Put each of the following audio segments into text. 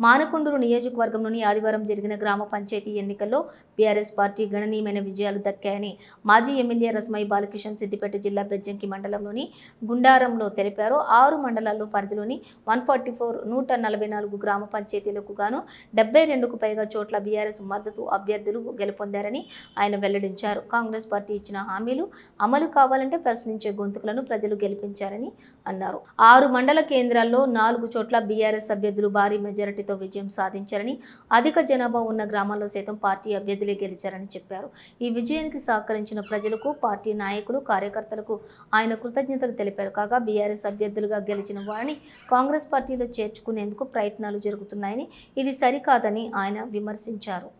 మానకొండూరు నియోజకవర్గంలోని ఆదివారం జరిగిన గ్రామ పంచాయతీ ఎన్నికల్లో బీఆర్ఎస్ పార్టీ గణనీయమైన విజయాలు దక్కాయని మాజీ ఎమ్మెల్యే రస్మై బాలకిషన్ సిద్దిపేట జిల్లా బెజ్జంకి మండలంలోని గుండారంలో తెలిపారు. ఆరు మండలాల్లో పరిధిలోని వన్ ఫార్టీ ఫోర్ నూట నలభై నాలుగు గ్రామ పంచాయతీలకు గాను డెబ్బై రెండుకు పైగా చోట్ల బీఆర్ఎస్ మద్దతు అభ్యర్థులు గెలుపొందారని ఆయన వెల్లడించారు. కాంగ్రెస్ పార్టీ ఇచ్చిన హామీలు అమలు కావాలంటే ప్రశ్నించే గొంతుకులను ప్రజలు గెలిపించారని అన్నారు. ఆరు మండల కేంద్రాల్లో నాలుగు చోట్ల బీఆర్ఎస్ అభ్యర్థులు భారీ మెజారిటీతో విజయం సాధించారని అధిక జనాభా ఉన్న గ్రామాల్లో సైతం పార్టీ అభ్యర్థులే గెలిచారని చెప్పారు. ఈ విజయానికి సహకరించిన ప్రజలకు పార్టీ నాయకులు కార్యకర్తలకు ఆయన కృతజ్ఞతలు తెలిపారు. కాగా బీఆర్ఎస్ అభ్యర్థులుగా గెలిచిన వారిని కాంగ్రెస్ పార్టీలో చేర్చుకునేందుకు ప్రయత్నాలు జరుగుతున్నాయని ఇది సరికాదని ఆయన విమర్శించారు.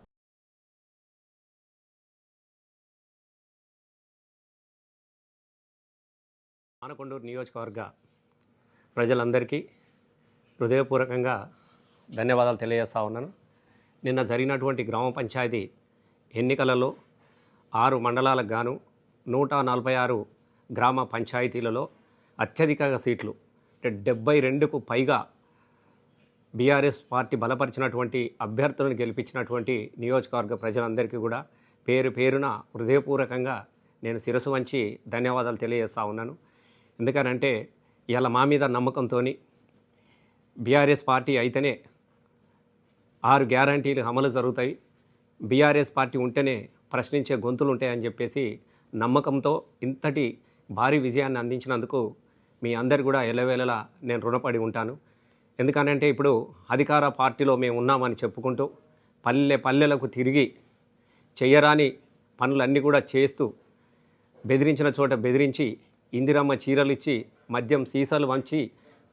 మానకొండూరు నియోజకవర్గ ప్రజలందరికీ హృదయపూర్వకంగా ధన్యవాదాలు తెలియజేస్తా ఉన్నాను. నిన్న జరిగినటువంటి గ్రామ పంచాయతీ ఎన్నికలలో ఆరు మండలాలకు గాను నూట నలభై ఆరు గ్రామ పంచాయతీలలో అత్యధిక సీట్లు అంటే డెబ్బై రెండుకు పైగా బీఆర్ఎస్ పార్టీ బలపరిచినటువంటి అభ్యర్థులను గెలిపించినటువంటి నియోజకవర్గ ప్రజలందరికీ కూడా పేరు పేరున హృదయపూర్వకంగా నేను శిరసు వంచి ధన్యవాదాలు తెలియజేస్తా ఉన్నాను. ఎందుకనంటే ఇవాళ మా మీద నమ్మకంతో బీఆర్ఎస్ పార్టీ అయితేనే ఆరు గ్యారంటీలు అమలు జరుగుతాయి. బీఆర్ఎస్ పార్టీ ఉంటేనే ప్రశ్నించే గొంతులు ఉంటాయని చెప్పేసి నమ్మకంతో ఇంతటి భారీ విజయాన్ని అందించినందుకు మీ అందరు కూడా ఎలవేళలా నేను రుణపడి ఉంటాను. ఎందుకనంటే ఇప్పుడు అధికార పార్టీలో మేము ఉన్నామని చెప్పుకుంటూ పల్లె పల్లెలకు తిరిగి చెయ్యరాని పనులన్నీ కూడా చేస్తూ బెదిరించిన చోట బెదిరించి ఇందిరమ్మ చీరలు ఇచ్చి మద్యం సీసాలు వంచి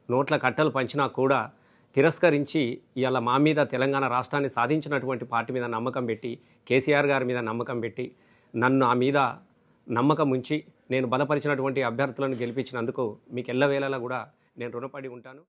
నోట్ల కట్టలు పంచినా కూడా తిరస్కరించి ఇవాళ మా మీద తెలంగాణ రాష్ట్రాన్ని సాధించినటువంటి పార్టీ మీద నమ్మకం పెట్టి కేసీఆర్ గారి మీద నమ్మకం పెట్టి నన్ను ఆ మీద నమ్మకం ఉంచి నేను బలపరిచినటువంటి అభ్యర్థులను గెలిపించినందుకు మీకు ఎల్లవేళలా కూడా నేను రుణపడి ఉంటాను.